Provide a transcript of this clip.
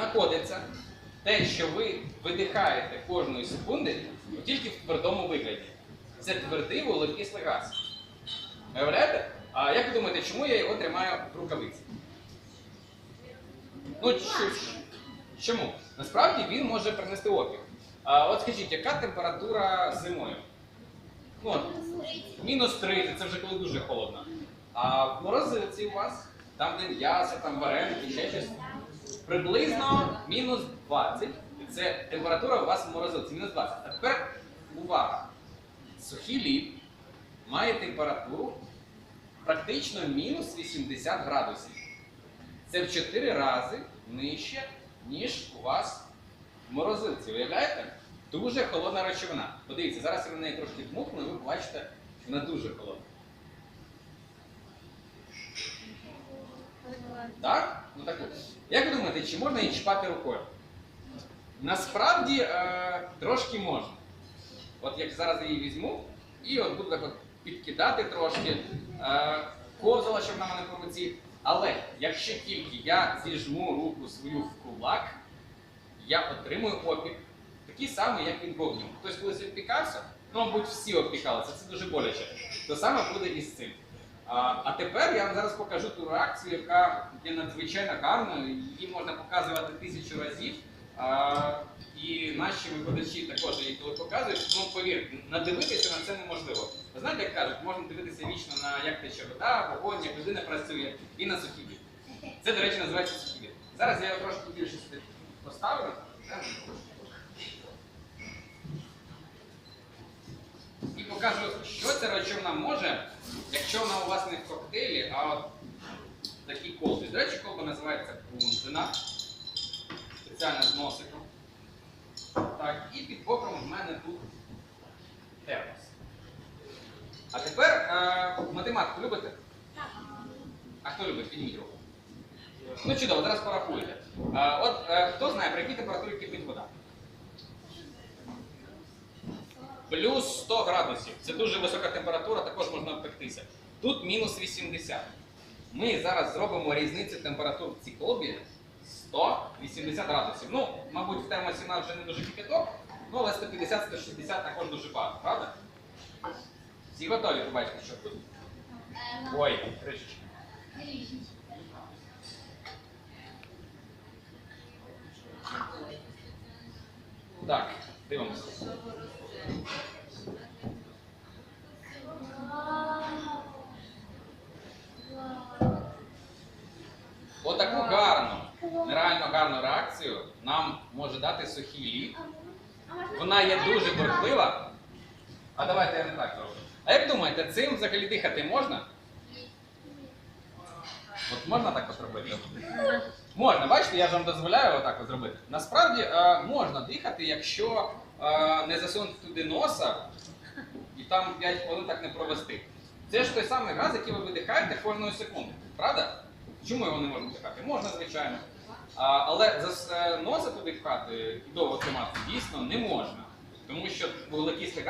знаходиться те, що ви видихаєте кожної секунди, тільки в твердому вигляді. Це твердий вуглекислий газ. Уявляєте? А як ви думаєте, чому я його тримаю в рукавиці? Ну, чому? Насправді він може принести опік. А от скажіть, яка температура зимою? Ну, мінус 30, це вже коли дуже холодно. А в морозилці у вас, там де м'ясо, там вареники, ще щось, приблизно мінус 20. І Це температура у вас в морозилці, мінус 20. А тепер увага! Сухий лід має температуру практично мінус 80 градусів. Це в 4 рази нижче, ніж у вас в морозилці. Уявляєте? Дуже холодна речовина. Подивіться, зараз я на неї трошки дмухну, і ви побачите, вона дуже холодна. Так? Ну так от. Як чи можна її чіпати рукою? Насправді е, трошки можна. От як зараз її візьму, і от буду так от підкидати трошки, е, ковзала, щоб вона мене по руці. Але якщо тільки я зіжму руку свою в кулак, я отримую опік, такий самий, як від вогню. Хтось колись обпікався, ну, мабуть, всі обпікалися, це дуже боляче. То саме буде і з цим. А, тепер я вам зараз покажу ту реакцію, яка є надзвичайно гарною, її можна показувати тисячу разів. І наші викладачі також її коли показують, ну повірте, надивитися на це неможливо. Ви знаєте, як кажуть, можна дивитися вічно на як тече вода, вогонь, як людина працює, і на сухий. Це, до речі, називається сухий. Зараз я трошки більше сюди поставлю. І покажу, що ця речовина може, якщо вона у вас не в коктейлі, а от в такій колбі. До речі, колба називається бунзина. Спеціально з носиком. Так, і під боком в мене тут термос. А тепер е, математику любите? А хто любить? Підніміть руку. Ну чудово, зараз порахуєте. Е, от е, хто знає, при якій температурі кипить вода? Плюс 100 градусів. Це дуже висока температура, також можна обпектися. Тут мінус 80. Ми зараз зробимо різницю температур в цій колбі 180 градусів. Ну, мабуть, в термосі у нас вже не дуже кипяток, ну але 150-160 також дуже багато, правда? Всі готові побачити, що тут? Ой, кришечка. Так, дивимося. Отаку гарну, нереально гарну реакцію нам може дати сухий лід. Вона є дуже бурхлива. А давайте я не так зроблю. А як думаєте, цим взагалі дихати можна? От можна так от робити? Можна, бачите, я ж вам дозволяю отак от зробити. Насправді е, можна дихати, якщо е, не засунути туди носа і там 5 хвилин так не провести. Це ж той самий газ, який ви видихаєте кожної секунди, правда? Чому його не можна вдихати? Можна, звичайно. А, але за носа туди пхати і довго тримати дійсно не можна. Тому що вуглекислий